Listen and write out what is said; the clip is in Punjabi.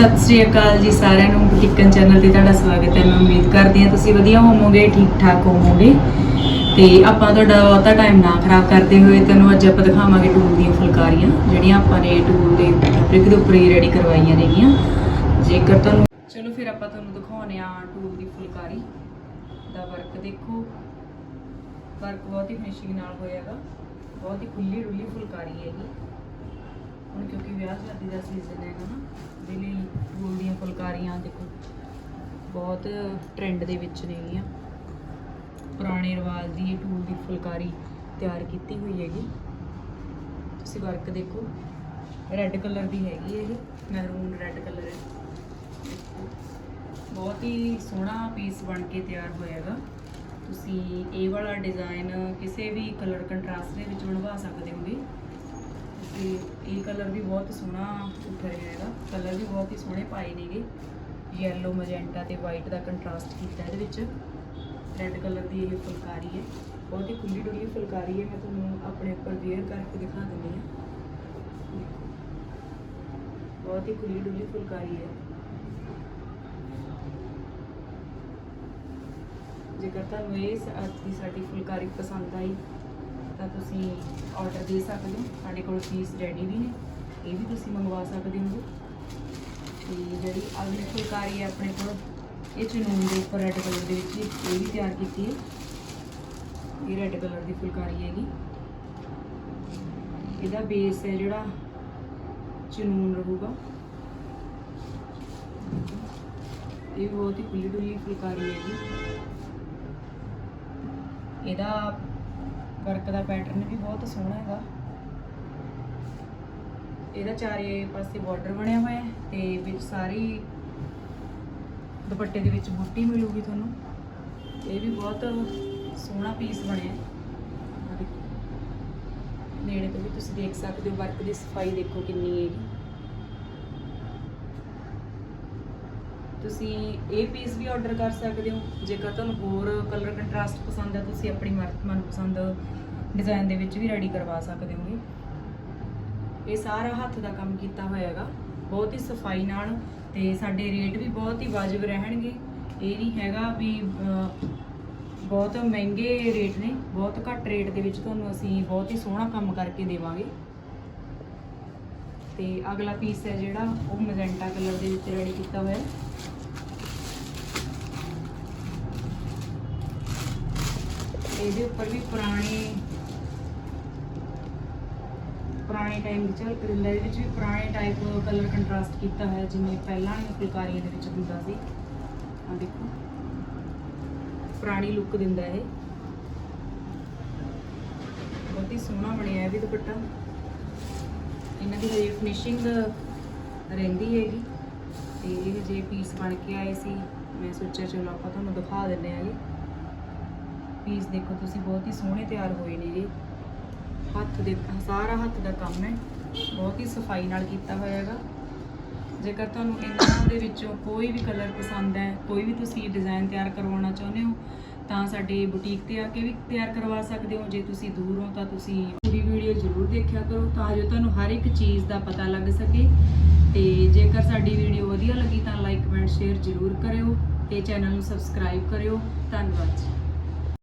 ਸਤਿ ਸ਼੍ਰੀ ਅਕਾਲ ਜੀ ਸਾਰਿਆਂ ਨੂੰ, ਬੁਟੀਕਨ ਚੈਨਲ ਤੇ ਤੁਹਾਡਾ ਸਵਾਗਤ ਹੈ। ਮੈਂ ਉਮੀਦ ਕਰਦੀ ਹਾਂ ਤੁਸੀਂ ਵਧੀਆ ਹੋਵੋਗੇ ਠੀਕ ਠਾਕ ਹੋਵੋਗੇ। ਤੇ ਆਪਾਂ ਤੁਹਾਡਾ ਬਹੁਤਾ ਟਾਈਮ ਨਾ ਖਰਾਬ ਕਰਦੇ ਹੋਏ ਤੁਹਾਨੂੰ ਅੱਜ ਆਪਾਂ ਦਿਖਾਵਾਂਗੇ ਟੂਲ ਦੀਆਂ ਫੁਲਕਾਰੀਆਂ, ਜਿਹੜੀਆਂ ਆਪਾਂ ਨੇ ਟੂਲ ਦੇ ਫੈਬਰਿਕ ਦੇ ਉੱਪਰ ਹੀ ਰੈਡੀ ਕਰਵਾਈਆਂ ਨੇਗੀਆਂ। ਜੇਕਰ ਤੁਹਾਨੂੰ ਚਲੋ ਫਿਰ ਆਪਾਂ ਤੁਹਾਨੂੰ ਦਿਖਾਉਨੇ ਆ ਟੂਲ ਦੀ ਫੁਲਕਾਰੀ ਦਾ ਵਰਕ ਦੇਖੋ ਵਰਕ ਬਹੁਤ ਹੀ ਫਿਨਿਸ਼ਿੰਗ ਨਾਲ ਹੋਇਆਗਾ। ਬਹੁਤ ਹੀ ਖੁੱਲੀ ਡੁੱਲੀ ਫੁਲਕਾਰੀ ਹੈਗੀ। ਹੁਣ ਕਿਉਂਕਿ ਵਿਆਹ ਸ਼ਾਦੀ ਦਾ ਸੀਜ਼ਨ ਹੈਗਾ ਨਾ ਦੇ ਲਈ ਟੂਲ ਦੀਆਂ ਫੁਲਕਾਰੀਆਂ ਦੇਖੋ, ਬਹੁਤ ਟ੍ਰੈਂਡ ਦੇ ਵਿੱਚ ਨੇਗੀਆਂ ਪੁਰਾਣੇ ਰਿਵਾਜ ਦੀ ਇਹ ਟੂਲ ਦੀ ਫੁਲਕਾਰੀ ਤਿਆਰ ਕੀਤੀ ਹੋਈ ਹੈਗੀ। ਤੁਸੀਂ ਵਰਕ ਦੇਖੋ ਰੈੱਡ ਕਲਰ ਦੀ ਹੈਗੀ ਹੈ ਇਹ ਮੈਰੂਨ ਰੈੱਡ ਕਲਰ ਹੈ। ਬਹੁਤ ਹੀ ਸੋਹਣਾ ਪੀਸ ਬਣ ਕੇ ਤਿਆਰ ਹੋਇਆਗਾ ਤੁਸੀਂ ਇਹ ਵਾਲਾ ਡਿਜ਼ਾਈਨ ਕਿਸੇ ਵੀ ਕਲਰ ਕੰਟਰਾਸਟ ਦੇ ਵਿੱਚ ਬਣਵਾ ਸਕਦੇ ਹੋਗੇ। ਤੇ ਇਹ ਕਲਰ ਵੀ ਬਹੁਤ ਸੋਹਣਾ ਉੱਠ ਰਿਹਾ ਹੈਗਾ। ਕਲਰ ਵੀ ਬਹੁਤ ਹੀ ਸੋਹਣੇ ਪਾਏ ਨੇਗੇ। ਯੈਲੋ ਮੈਜੈਂਟਾ ਤੇ ਵਾਈਟ ਦਾ ਕੰਟਰਾਸਟ ਕੀਤਾ ਇਹਦੇ ਵਿੱਚ। ਰੈੱਡ ਕਲਰ ਦੀ ਇਹ ਫੁਲਕਾਰੀ ਹੈ। ਬਹੁਤ ਹੀ ਖੁੱਲੀ ਡੁੱਲੀ ਫੁਲਕਾਰੀ ਹੈ। ਮੈਂ ਤੁਹਾਨੂੰ ਆਪਣੇ ਉੱਪਰ ਵੇਅਰ ਕਰਕੇ ਦਿਖਾ ਦਿੰਦੀ ਹਾਂ। ਬਹੁਤ ਹੀ ਖੁੱਲੀ ਡੁੱਲੀ ਫੁਲਕਾਰੀ ਹੈ। ਜੇਕਰ ਤੁਹਾਨੂੰ ਇਹ ਅੱਜ ਦੀ ਸਾਡੀ ਫੁਲਕਾਰੀ ਪਸੰਦ ਆਈ ਤਾਂ ਤੁਸੀਂ ਆਰਡਰ ਦੇ ਸਕਦੇ ਹੋ। ਸਾਡੇ ਕੋਲ ਪੀਸ ਰੈਡੀ ਵੀ ਨੇ, ਇਹ ਵੀ ਤੁਸੀਂ ਮੰਗਵਾ ਸਕਦੇ ਹੋ। ਤੇ ਜਿਹੜੀ ਅਗਲੀ ਫੁਲਕਾਰੀ ਹੈ ਆਪਣੇ ਕੋਲ, ਇਹ ਚਨੂਨ ਦੇ ਉੱਪਰ ਰੈੱਡ ਕਲਰ ਦੇ ਵਿੱਚ ਇਹ ਵੀ ਤਿਆਰ ਕੀਤੀ ਹੈ। ਇਹ ਰੈੱਡ ਕਲਰ ਦੀ ਫੁਲਕਾਰੀ ਹੈਗੀ। ਇਹਦਾ ਬੇਸ ਹੈ ਜਿਹੜਾ ਚਨੂਨ ਰਹੂਗਾ। ਇਹ ਬਹੁਤ ਹੀ ਖੁੱਲੀ ਡੁੱਲੀ ਫੁਲਕਾਰੀ ਹੈਗੀ। ਇਹਦਾ ਵਰਕ ਦਾ ਪੈਟਰਨ ਵੀ ਬਹੁਤ ਸੋਹਣਾ ਹੈਗਾ। ਇਹਦਾ ਚਾਰੇ ਪਾਸੇ ਬਾਰਡਰ ਬਣਿਆ ਹੋਇਆ ਹੈ ਤੇ ਵਿੱਚ ਸਾਰੀ ਦੁਪੱਟੇ ਦੇ ਵਿੱਚ ਬੂਟੀ ਮਿਲੂਗੀ ਤੁਹਾਨੂੰ। ਇਹ ਵੀ ਬਹੁਤ ਸੋਹਣਾ ਪੀਸ ਬਣਿਆ ਨੇੜੇ ਤੋਂ ਵੀ ਤੁਸੀਂ ਦੇਖ ਸਕਦੇ ਹੋ ਵਰਕ ਦੀ ਸਫ਼ਾਈ ਦੇਖੋ ਕਿੰਨੀ ਹੈਗੀ ਤੁਸੀਂ ਇਹ ਪੀਸ ਵੀ ਆਰਡਰ ਕਰ ਸਕਦੇ ਹੋ। ਜੇਕਰ ਤੁਹਾਨੂੰ ਹੋਰ ਕਲਰ ਕੰਟਰਾਸਟ ਪਸੰਦ ਹੈ ਤੁਸੀਂ ਆਪਣੀ ਮਰ- ਮਨਪਸੰਦ ਡਿਜ਼ਾਈਨ ਦੇ ਵਿੱਚ ਵੀ ਰੈਡੀ ਕਰਵਾ ਸਕਦੇ ਹੋਗੇ। ਇਹ ਸਾਰਾ ਹੱਥ ਦਾ ਕੰਮ ਕੀਤਾ ਹੋਇਆ ਹੈਗਾ ਬਹੁਤ ਹੀ ਸਫ਼ਾਈ ਨਾਲ ਤੇ ਸਾਡੇ ਰੇਟ ਵੀ ਬਹੁਤ ਹੀ ਵਾਜਬ ਰਹਿਣਗੇ। ਇਹ ਨਹੀਂ ਹੈਗਾ ਵੀ ਬਹੁਤ ਮਹਿੰਗੇ ਰੇਟ ਨੇ, ਬਹੁਤ ਘੱਟ ਰੇਟ ਦੇ ਵਿੱਚ ਤੁਹਾਨੂੰ ਅਸੀਂ ਬਹੁਤ ਹੀ ਸੋਹਣਾ ਕੰਮ ਕਰਕੇ ਦੇਵਾਂਗੇ। ਤੇ ਅਗਲਾ ਪੀਸ ਹੈ ਜਿਹੜਾ, ਉਹ ਮੈਜੈਂਟਾ ਕਲਰ ਦੇ ਵਿੱਚ ਰੈਡੀ ਕੀਤਾ ਹੋਇਆ। ਹੈ ਇਹਦੇ ਉੱਪਰ ਵੀ ਪੁਰਾਣੇ ਪੁਰਾਣੇ ਟਾਈਮ ਵਿੱਚ ਕਰਿੰਦਾ ਦੇ ਵਿੱਚ ਵੀ ਪੁਰਾਣੇ ਟਾਈਪ ਕਲਰ ਕੰਟਰਾਸਟ ਕੀਤਾ ਹੋਇਆ, ਜਿਵੇਂ ਪਹਿਲਾਂ ਵਾਲੀਆਂ ਫੁਲਕਾਰੀਆਂ ਦੇ ਵਿੱਚ ਹੁੰਦਾ ਸੀ। ਆ ਦੇਖੋ। ਪੁਰਾਣੀ ਲੁੱਕ ਦਿੰਦਾ ਇਹ। ਬਹੁਤ ਹੀ ਸੋਹਣਾ ਬਣਿਆ ਇਹ ਵੀ ਦੁਪੱਟਾ। ਇਹਨਾਂ ਦੀ ਹਜੇ ਫਿਨਿਸ਼ਿੰਗ ਰਹਿੰਦੀ ਹੈਗੀ। ਤੇ ਇਹ ਜੇ ਪੀਸ ਬਣ ਕੇ ਆਏ ਸੀ। ਮੈਂ ਸੋਚਿਆ ਚਲੋ ਆਪਾਂ ਤੁਹਾਨੂੰ ਦਿਖਾ ਦਿੰਦੇ ਆਂਗੇ ਪੀਸ ਦੇਖੋ, ਤੁਸੀਂ ਬਹੁਤ ਹੀ ਸੋਹਣੇ ਤਿਆਰ ਹੋਏ ਨੇ ਜੀ। ਹੱਥ ਦੇ, ਸਾਰਾ ਹੱਥ ਦਾ ਕੰਮ ਹੈ। ਬਹੁਤ ਹੀ ਸਫ਼ਾਈ ਨਾਲ ਕੀਤਾ ਹੋਇਆ ਹੈਗਾ। ਜੇਕਰ ਤੁਹਾਨੂੰ ਇਹਨਾਂ ਦੇ ਵਿੱਚੋਂ ਕੋਈ ਵੀ ਕਲਰ ਪਸੰਦ ਹੈ, ਕੋਈ ਵੀ ਤੁਸੀਂ ਡਿਜ਼ਾਈਨ ਤਿਆਰ ਕਰਵਾਉਣਾ ਚਾਹੁੰਦੇ ਹੋ, ਤਾਂ ਸਾਡੇ ਬੁਟੀਕ ਤੇ ਆ ਕੇ ਵੀ ਤਿਆਰ ਕਰਵਾ ਸਕਦੇ ਹੋ। ਜੇ ਤੁਸੀਂ ਦੂਰ ਹੋ ਤਾਂ ਤੁਸੀਂ ਪੂਰੀ ਵੀਡੀਓ ਜ਼ਰੂਰ ਦੇਖਿਆ ਕਰੋ, ਤਾਂ ਜੋ ਤੁਹਾਨੂੰ ਹਰ ਇੱਕ ਚੀਜ਼ ਦਾ ਪਤਾ ਲੱਗ ਸਕੇ। ਤੇ ਜੇਕਰ ਸਾਡੀ ਵੀਡੀਓ ਵਧੀਆ ਲੱਗੀ ਤਾਂ ਲਾਈਕ, ਕਮੈਂਟ, ਸ਼ੇਅਰ ਜ਼ਰੂਰ ਕਰਿਓ ਤੇ ਚੈਨਲ ਨੂੰ ਸਬਸਕ੍ਰਾਈਬ ਕਰਿਓ। ਧੰਨਵਾਦ ਜੀ।